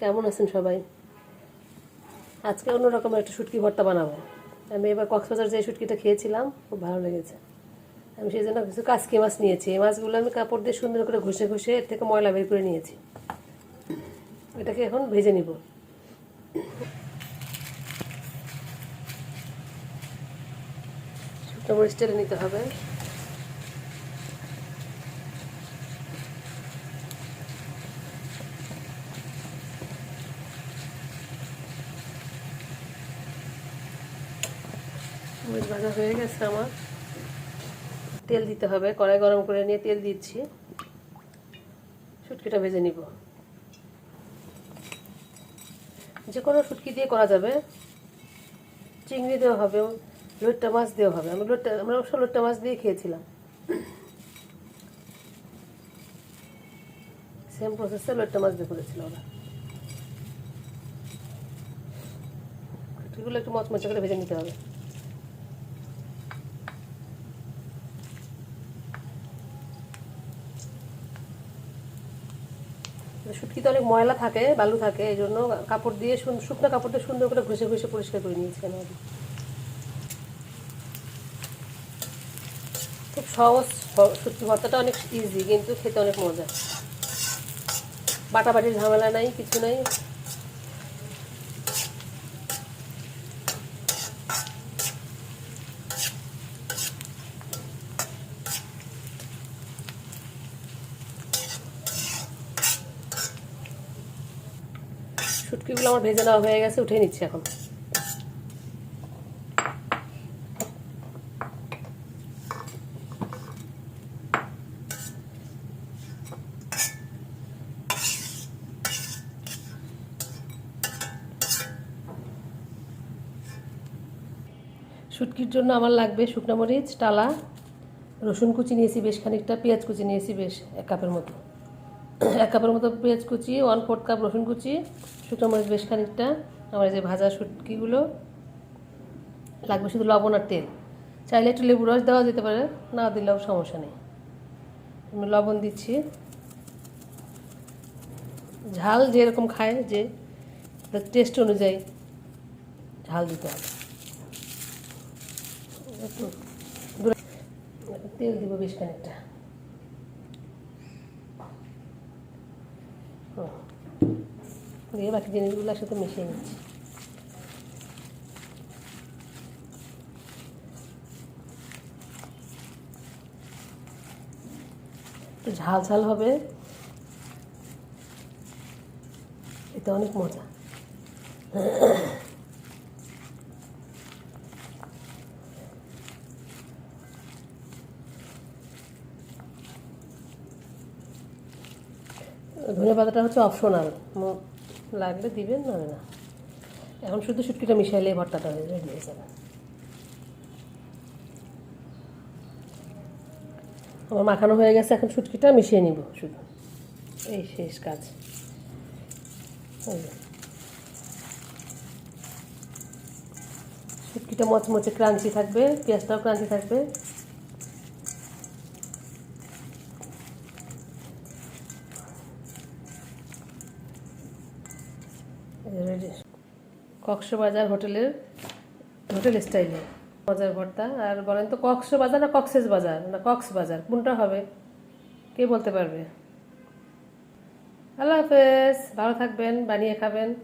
কেমন আছেন সবাই? আজকে অন্যরকম একটা শুটকি ভর্তা বানাবো। আমি এবার কক্সবাজার যে শুটকিটা খেয়েছিলাম, খুব ভালো লেগেছে। আমি সেই জন্য কিছু কাসকি মাছ নিয়েছি। এই মাছগুলো আমি কাপড় দিয়ে সুন্দর করে ঘষে ঘষে এর থেকে ময়লা বের করে নিয়েছি। এটাকে এখন ভেজে নিব। শুকনো মরিচ নিতে হবে। মরিচ ভাজা হয়ে গেছে আমার। তেল দিতে হবে, কড়াই গরম করে নিয়ে তেল দিচ্ছি। শুটকিটা ভেজে নিব। যে কোনো শুটকি দিয়ে করা যাবে। চিংড়ি দেওয়া হবে, লোটটা মাছ দেওয়া হবে। আমি লোটটা, আমরা অবশ্য লোট্টা মাছ দিয়ে খেয়েছিলাম। সেম প্রসেসে লোট্টা মাছ দিয়ে করেছিল ওরা। শুটকিগুলো একটু মচমচে করে ভেজে নিতে হবে। শুটকিতে অনেক ময়লা থাকে, বালু থাকে, এই জন্য কাপড় দিয়ে শুকনো কাপড়টা সুন্দর করে ঘষে ঘষে পরিষ্কার করে নিয়েছি আমি। খুব সহজ শুটকি ভর্তাটা অনেক ইজি কিন্তু খেতে অনেক মজা বাটাবাটির ঝামেলা নাই, কিছু নাই শুটকিগুলো আমার ভেজে নেওয়া হয়ে গেছে, উঠে নিচ্ছি এখন। শুটকির জন্য আমার লাগবে শুকনো মরিচ, টালা, রসুন কুচি নিয়েছি বেশ খানিকটা, পেঁয়াজ কুচি নিয়েছি বেশ এক কাপের মতো। এক কাপের মতো পেঁয়াজ কুচি ওয়ান ফোর্থ কাপ রসুন কুচি, শুকনো মরিচ বেশ খানিকটা আমার এই যে ভাজা শুটকিগুলো, লাগবে শুধু লবণ আর তেল। চাইলে একটু লেবু রস দেওয়া যেতে পারে, না দিলেও সমস্যা নেই। আমি লবণ দিচ্ছি। ঝাল যেরকম খায়, যে তার টেস্ট অনুযায়ী ঝাল দিতে হবে। তেল দিব বেশ খানিকটা। দিয়ে বাকি জিনিসগুলোর সাথে মিশিয়ে নিচ্ছি। একটু ঝাল ঝাল হবে। এটা অনেক মজা। ধনে পাতাটা হচ্ছে অপশনাল লাগলে দিবেন না না। এখন শুধু শুটকিটা মিশাইলে ভর্তাটা হয়ে রেডি হয়ে যাবে। আমার মাখানো হয়ে গেছে, এখন শুটকিটা মিশিয়ে নিব শুধু। এই শেষ কাজ। শুটকিটা মচমচে ক্রাঞ্চি থাকবে, পেঁয়াজটাও ক্রাঞ্চি থাকবে। কক্সবাজার হোটেলের হোটেল স্টাইলে। বাজার ভর্তা। আর বলেন তো, কক্সবাজার না কক্সেস বাজার? না, কক্সবাজার। কোনটা হবে? কে বলতে পারবে? আল্লাহ হাফেজ। ভালো থাকবেন, বানিয়ে খাবেন।